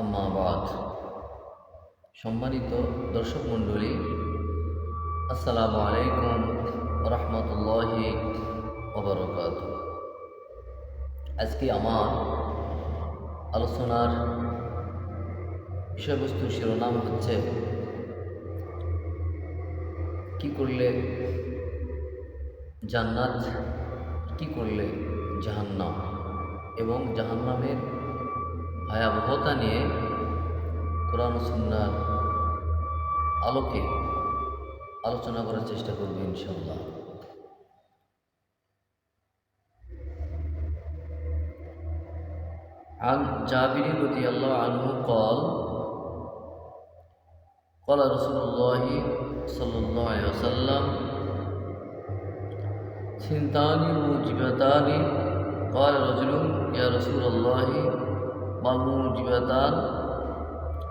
আম্মাবাদ। সম্মানিত দর্শক মণ্ডলী, আসসালামু আলাইকুম রহমতুল্লাহি ওবরকাত আজকে আমার আলোচনার বিষয়বস্তু শিরোনাম হচ্ছে, কি করলে জান্নাত, কি করলে জাহান্নাম এবং জাহান্নামের ভয়াবহতা নিয়ে কোরআন সুন্নার আলোকে আলোচনা করার চেষ্টা করব ইনশাল্লাহ عن جابر رضي الله عنه قال قال رسول الله صلى الله عليه وسلم ثنتان موجبتان قال رجل يا رسول الله ما الموجبتان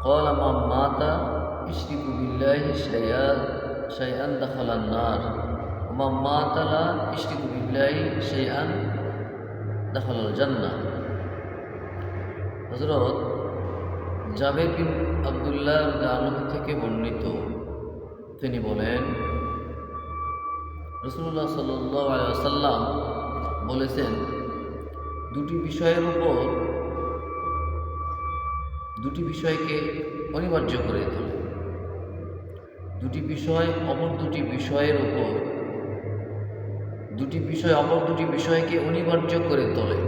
قال من مات يشرك بالله شيئا شيئا دخل النار ومن مات لا يشرك بالله شيئا دخل الجنة হজরত জাবের বিন আবদুল্লাহ আনহ থেকে বর্ণিত তিনি বলেন রসুল্লাহ সাল্লাম বলেছেন দুটি বিষয়ের উপর দুটি বিষয়কে অনিবার্য করে তোলে। দুটি বিষয় অপর দুটি বিষয়ের উপর। দুটি বিষয় অপর দুটি বিষয়কে অনিবার্য করে তোলে।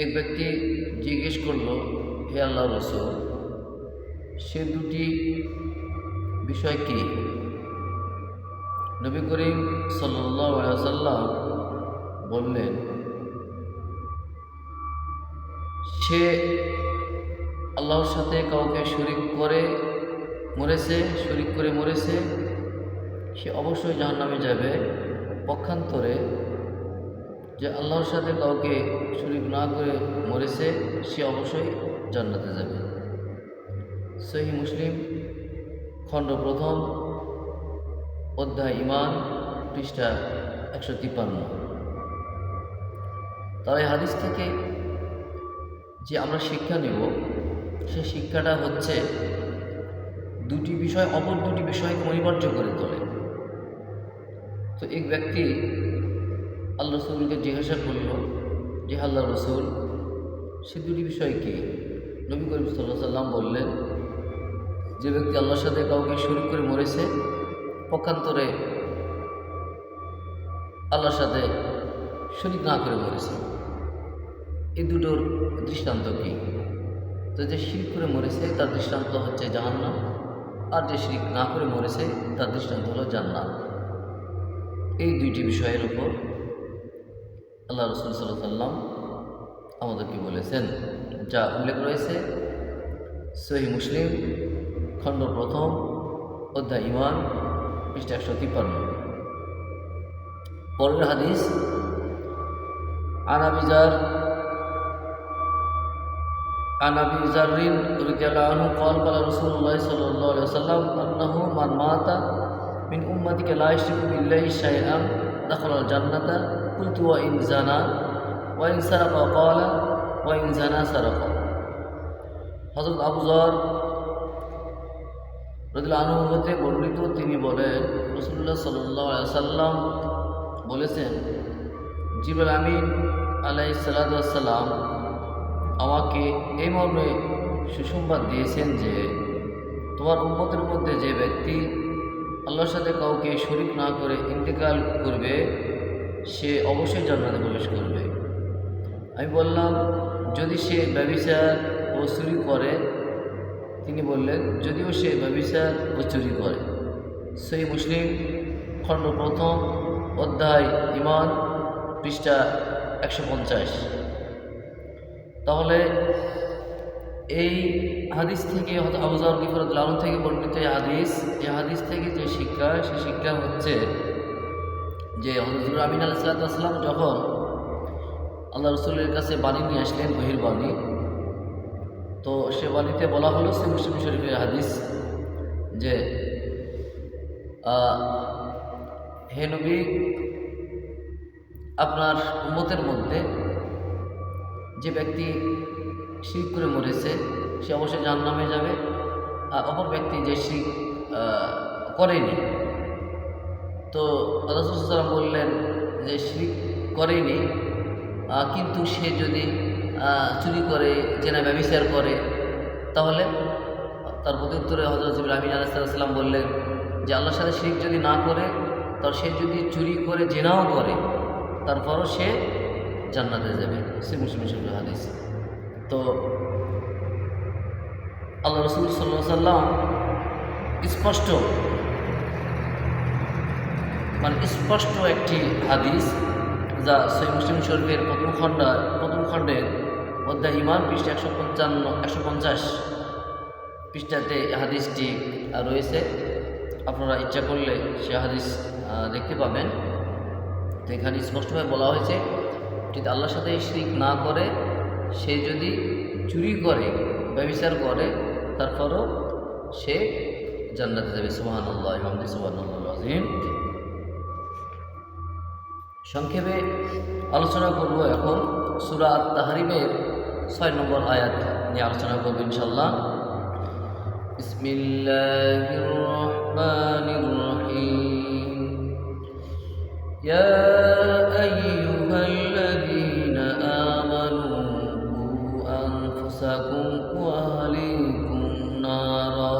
এক ব্যক্তি জিজ্ঞেস করল, হে আল্লাহ রসুল, সে দুটি বিষয় কি? নবী করিম সাল্লাম বললেন সে আল্লাহর সাথে কাউকে শরিক করে মরেছে, শরিক করে মরেছে, সে অবশ্যই জাহান নামে যাবে পক্ষান্তরে যে আল্লাহর সাথে কাউকে শরিক না করে মরেছে, সে অবশ্যই জান্নাতে যাবে। সহি মুসলিম, খণ্ড প্রথম, অধ্যায় ইমান পৃষ্ঠা একশো তিপ্পান্ন। তার এই হাদিস থেকে যে আমরা শিক্ষা নেব সে শিক্ষাটা হচ্ছে দুটি বিষয়, অপর দুটি বিষয়কে অনিবার্য করে তোলে। তো এক ব্যক্তি আল্লাহ রসুলকে জিজ্ঞাসা করল, যে আল্লাহ রসুল, সে দুটি বিষয় কি নবী করিম সাল্লাহ সাল্লাম বললেন, যে ব্যক্তি আল্লাহর সাথে কাউকে শরীর করে মরেছে, পক্ষান্তরে আল্লাহর সাথে শরিক না করে মরেছে। এই দুটোর দৃষ্টান্ত কী? তো যে শিরিক করে মরেছে তার দৃষ্টান্ত হচ্ছে জাহান্নাম, আর যে শিরিক না করে মরেছে তার দৃষ্টান্ত হলো জান্নাত। এই দুইটি বিষয়ের উপর আল্লাহ রসুল সাল্লাম আমাদেরকে বলেছেন, যা উল্লেখ রয়েছে সহি মুসলিম, খণ্ড প্রথম, অধ্যায় ইমান পৃষ্ঠা একশো তিপ্পান্ন। পরের হাদিস আনাবিজার عن ابي ذر رضي الله عنه قال قال رسول الله صلى الله عليه وسلم انه من مات من امتك لا يشرك بالله شيئا دخل الجنه قلت وان زنا وان سرق قال وان زنا سرق হজরত আবু জর রদিল আনু হতে বর্ণিত তিনি বলেন রসুল্লাহ সাল্লাহ সাল্লাম বলেছেন জিবুল আমিন আলাই সাল্লাম আমাকে এই মর্মে সুসংবাদ দিয়েছেন যে, তোমার উন্মতের মধ্যে যে ব্যক্তি আল্লাহর সাথে কাউকে শরিক না করে ইন্তেকাল করবে, সে অবশ্যই জান্নাতে প্রবেশ করবে। আমি বললাম, যদি সে ব্যবসার ও চুরি করে, তিনি বললেন, যদিও সে ব্যবসার ও চুরি করে। সেই মুসলিম, খণ্ড প্রথম, অধ্যায় ইমান পৃষ্ঠা একশো পঞ্চাশ। তাহলে এই হাদিস থেকে আবুজার গিফরত লালন থেকে বর্ণিত এই হাদিস এই হাদিস থেকে যে শিক্ষা, সে শিক্ষা হচ্ছে যে হজরত আমিন আল আলাইসালাম যখন আল্লাহ রসুলের কাছে বাণী নিয়ে আসলেন, বহির বাণী, তো সে বাণীতে বলা হলো সে মুসলিম শরীফের হাদিস যে হে নবী, আপনার উম্মতের মধ্যে যে ব্যক্তি শিরিক করে মরেছে সে অবশ্যই জাহান্নামে যাবে আর অপর ব্যক্তি যে আহ, করেনি। তো রাসুলাম বললেন যে শিরিক করেনি কিন্তু সে যদি চুরি করে জেনা ব্যবচার করে তাহলে তার প্রত্যুত্তরে হজরত আমিন আলাইসাল্লাম বললেন যে আল্লাহর সাথে শিরিক যদি না করে তাহলে সে যদি চুরি করে জেনাও করে তারপরও সে জান্নাতে যাবে। সে মুসলিম শরীফ হাদিস। তো আল্লাহ রসুল সাল্লাহ সাল্লাম স্পষ্ট মানে স্পষ্ট একটি হাদিস যা সৈ মুসলিম শরীফের প্রথম খণ্ড, প্রথম খণ্ডের অধ্যায় ইমান পৃষ্ঠা একশো পঞ্চান্ন, একশো পঞ্চাশ পৃষ্ঠাতে হাদিসটি রয়েছে। আপনারা ইচ্ছা করলে সে হাদিস দেখতে পাবেন। তো এখানে স্পষ্টভাবে বলা হয়েছে যদি আল্লাহর সাথে শিরিক না করে, সে যদি চুরি করে, ব্যবিচার করে, তারপরও সে জান্নাতে যাবে। সুবাহান আল্লাহ ইমামদি সংক্ষেপে আলোচনা করব এখন সুরা তাহারিমের ছয় নম্বর আয়াত নিয়ে আলোচনা করব ইনশাল্লাহ ইসমিল্লা ইয়া أنفسكم وأهليكم نارا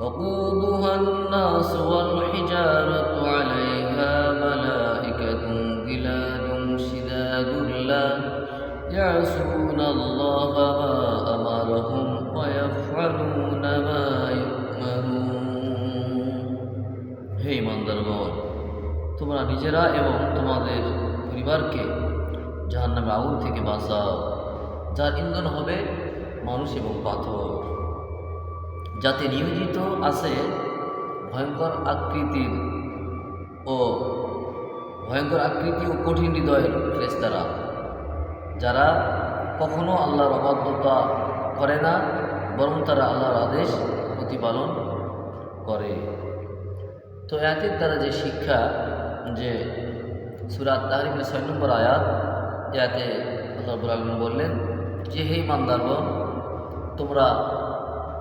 وقودها الناس والحجارة عليها ملائكة غلاد شداد لا يعصون الله ما أمرهم ويفعلون ما يؤمرون হে ইমানদারগণ তোমরা নিজেরা এবং তোমাদের পরিবারকে জাহান্নামে আগুন থেকে বাঁচাও যার ইন্ধন হবে মানুষ এবং পাথর। যাতে নিয়োজিত আছে ভয়ঙ্কর আকৃতির ও ভয়ঙ্কর আকৃতি ও কঠিন হৃদয়ের ফেরেস্তারা যারা কখনো আল্লাহর অবাধ্যতা করে না, বরং তারা আল্লাহর আদেশ প্রতিপালন করে। তো এতের তারা যে শিক্ষা, যে সুরাত তাহরিমের ছয় নম্বর আয়াত এতে আল্লাহ বললেন যে, হে ইমানদারগণ, তোমরা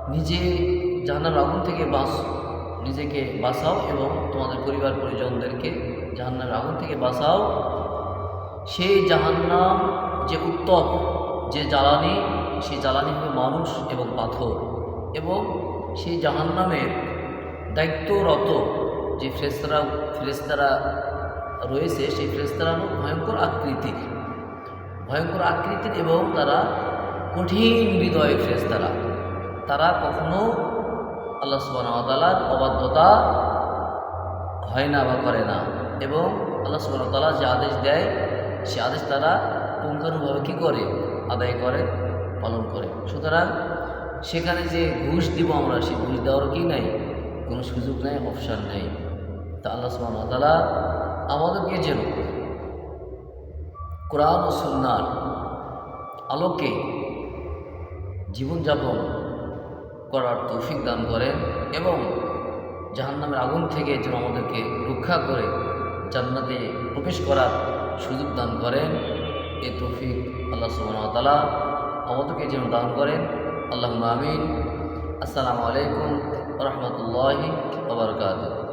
নিজে জাহান্নার আগুন থেকে বাঁচ, নিজেকে বাঁচাও এবং তোমাদের পরিবার পরিজনদেরকে জাহান্নার আগুন থেকে বাঁচাও। সেই জাহান্নাম যে উত্তপ, যে জ্বালানি, সেই জ্বালানি হবে মানুষ এবং পাথর এবং সেই জাহান্নামের দায়িত্বরত যে ফ্রেস্তারা ফ্রেস্তারা রয়েছে, সেই ফ্রেস্তারা ভয়ঙ্কর আকৃতির ভয়ঙ্কর আকৃতির এবং তারা কঠিন হৃদয়ের ফ্রেস্তারা তারা। তারা কখনো আল্লাহ সুবাহতালার অবাধ্যতা হয় না বা করে না এবং আল্লাহ সুবাহতালা যে আদেশ দেয়, সে আদেশ তারা পুঙ্খানুভাবে কী করে? আদায় করে, পালন করে। সুতরাং সেখানে যে ঘুষ দিব আমরা, সেই ঘুষ দেওয়ার কি নাই? কোনো সুযোগ নেই অপশান নেই। তা আল্লাহ সুবাহতালা আমাদেরকে যেন কোরআন ও সুন্নার আলোকে জীবনযাপন করার তৌফিক দান করেন এবং জাহান্নামের আগুন থেকে যেন আমাদেরকে রক্ষা করে জান্নাতে প্রবেশ করার সুযোগ দান করেন। এ তৌফিক আল্লাহ সুবাহতালা আমাদেরকে যেন দান করেন। আল্লাহ আমিন। আসসালামু আলাইকুম রহমতুল্লাহি আবরকাত